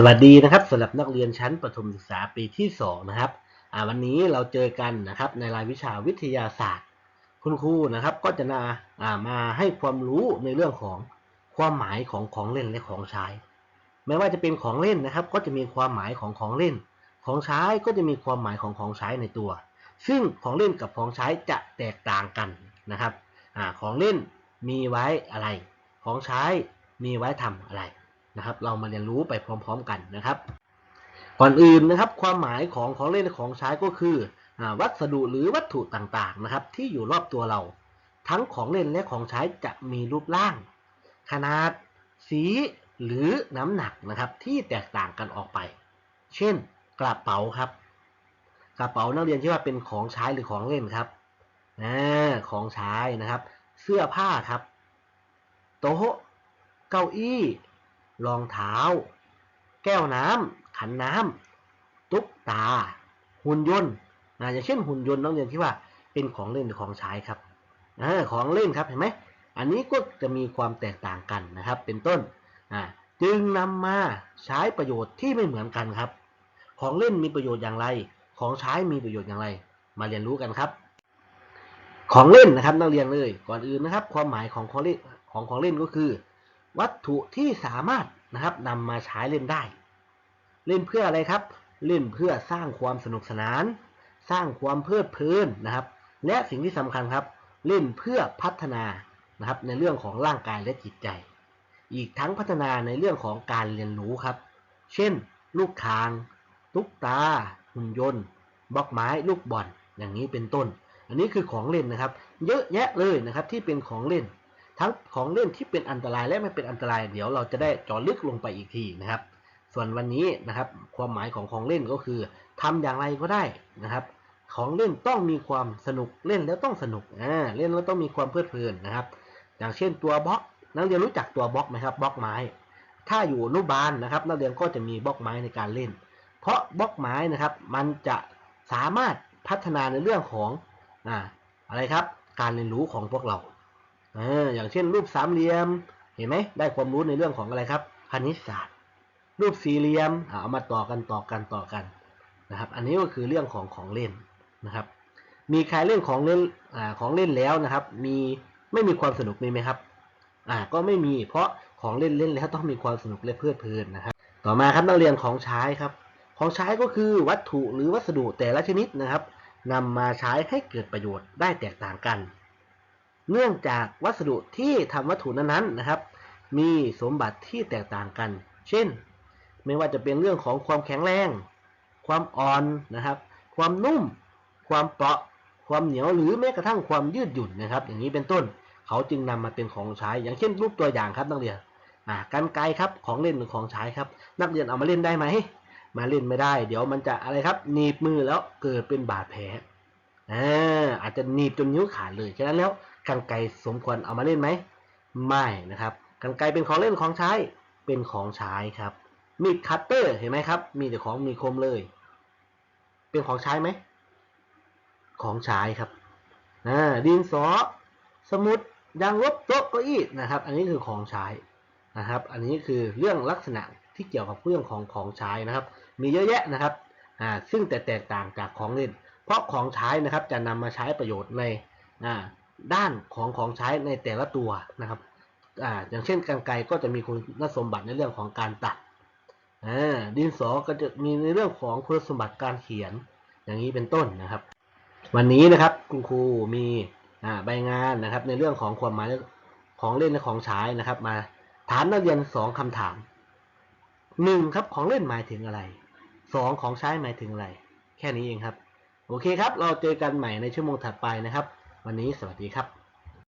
สวัสดีนะครับสำหรับนักเรียนชั้นประถมศึกษาปีที่2นะครับวันนี้เราเจอกันนะครับในรายวิชาวิทยาศาสตร์ คุณครูนะครับก็จะมาามาให้ความรู้ในเรื่องของความหมายของของเล่นและของใช้ ไม่ว่าจะเป็นของเล่นนะครับ ก็จะมีความหมายของของเล่น ของใช้ก็จะมีความหมายของของใช้ในตัว ซึ่งของเล่นกับของใช้จะแตกต่างกันนะครับอของเล่นมีไว้อะไร ของใช้มีไว้ทำอะไร นะครับ เรามาเรียนรู้ไปพร้อม ๆ กันนะครับ ก่อนอื่นนะครับ ความหมายของของเล่นของใช้ก็คืออวัสดุหรือวัตถุต่างๆนะครับ ที่อยู่รอบตัวเรา ทั้งของเล่นและของใช้จะมีรูปร่าง ขนาด สีหรือน้ำหนักนะครับที่แตกต่างกันออกไป เช่น กระเป๋าครับ กระเป๋านักเรียนคิดว่าเป็นของใช้หรือของเล่นครับอ่าของใช้นะครับ เสื้อผ้าครับ โต๊ะ เก้าอี้ รองเท้า แก้วน้ำขันน้ำตุ๊กตา หุ่นยนต์นะอย่างเช่นหุ่นยนต์น้องเรียนที่ว่าเป็นของเล่นหรือของใช้ครับอของเล่นครับเห็นไหมอันนี้ก็จะมีความแตกต่างกันนะครับ เป็นต้นจึงนำมาใช้ประโยชน์ที่ไม่เหมือนกันครับ ของเล่นมีประโยชน์อย่างไร ของใช้มีประโยชน์อย่างไร มาเรียนรู้กันครับ ของเล่นนะครับนักเรียนเลย ก่อนอื่นนะครับ ความหมายของของเล่นของของเล่นก็คือ วัตถุที่สามารถนะครับนำมาใช้เล่นได้ เล่นเพื่ออะไรครับ เล่นเพื่อสร้างความสนุกสนาน สร้างความเพลิดเพลินนะครับ และสิ่งที่สำคัญครับ เล่นเพื่อพัฒนานะครับในเรื่องของร่างกายและจิตใจ อีกทั้งพัฒนาในเรื่องของการเรียนรู้ครับ เช่น ลูกคาง ตุ๊กตา หุ่นยนต์ บล็อกไม้ ลูกบอลอย่างนี้เป็นต้น อันนี้คือของเล่นนะครับ เยอะแยะเลยนะครับที่เป็นของเล่น ทั้งของเล่นที่เป็นอันตรายและไม่เป็นอันตราย เดี๋ยวเราจะได้จาะลึกลงไปอีกทีนะครับ ส่วนวันนี้นะครับ ความหมายของของเล่นก็คือทำอย่างไรก็ได้นะครับ ของเล่นต้องมีความสนุกเล่นแล้วต้องสนุกอ่าเล่นแล้วต้องมีความเพลิดเพลินนะครับ อย่างเช่นตัวบล็อกนักเรียนรู้จักตัวบล็อกไหมครับบล็อกไม้ ถ้าอยู่อนุบาลนะครับ นักเรียนก็จะมีบล็อกไม้ในการเล่น เพราะบล็อกไม้นะครับ มันจะสามารถพัฒนาในเรื่องของอ่าอะไรครับ การเรียนรู้ของพวกเรา อออย่างเช่นรูปสามเหลี่ยม เห็นไหมได้ความรู้ในเรื่องของอะไรครับคณิตศาสตร์ รูปสี่เหลี่ยมเอามาต่อกันต่อกันต่อกันนะครับ อันนี้ก็คือเรื่องของของเล่นนะครับ มีใครเล่นของเล่นอ่าของเล่นแล้วนะครับ มีไม่มีความสนุกมีไหมครับอ่าก็ไม่มีเพราะของเล่นเล่นแล้วต้องมีความสนุกและเพลิดเพลินนะครับ ต่อมาครับนักเรียนของใช้ครับ ของใช้ก็คือวัตถุหรือวัสดุแต่ละชนิดนะครับนำมาใช้ให้เกิดประโยชน์ได้แตกต่างกัน เนื่องจากวัสดุที่ทำวัตถุนั้นๆนะครับ มีสมบัติที่แตกต่างกัน เช่น ไม่ว่าจะเป็นเรื่องของความแข็งแรง ความอ่อนนะครับ ความนุ่ม ความเปราะ ความเหนียวหรือแม้กระทั่งความยืดหยุ่นนะครับ อย่างนี้เป็นต้น เขาจึงนำมาเป็นของใช้ อย่างเช่นรูปตัวอย่างครับนักเรียนอ่ากันไกครับของเล่นหรือของใช้ครับ นักเรียนเอามาเล่นได้ไหมมาเล่นไม่ได้ เดี๋ยวมันจะอะไรครับหนีบมือแล้วเกิดเป็นบาดแผล อ่าอาจจะหนีบจนนิ้วขาดเลยฉะนั้นแล้วกันไกสมควรเอามาเล่นไหมไม่นะครับกันไกเป็นของเล่นของใช้เป็นของใช้ครับ มีดคัตเตอร์เห็นไหมครับ มีแต่ของมีคมเลย เป็นของใช้ไหมของใช้ครับอ่าดินสอสมุดยางลบโต๊ะเก้าอี้นะครับ อันนี้คือของใช้นะครับ อันนี้คือเรื่องลักษณะที่เกี่ยวกับเรื่องของของใช้นะครับ มีเยอะแยะนะครับอ่าซึ่งแต่แตกต่างจากของเล่น เพราะของใช้นะครับจะนำมาใช้ประโยชน์ในด้านของของใช้ในแต่ละตัวนะครับออย่างเช่นกรรไกรก็จะมีคุณสมบัติในเรื่องของการตัดดินสอก็จะมีในเรื่องของคุณสมบัติการเขียนอย่างนี้เป็นต้นนะครับ วันนี้นะครับคุณครูมีใบงานนะครับ ในเรื่องของความหมายของเล่นและของใช้นะครับ มาถามนักเรียนสองคำถามหนึ่งครับของเล่นหมายถึงอะไรสองของใช้หมายถึงอะไร แค่นี้เองครับ โอเคครับ เราเจอกันใหม่ในชั่วโมงถัดไปนะครับ วันนี้สวัสดีครับ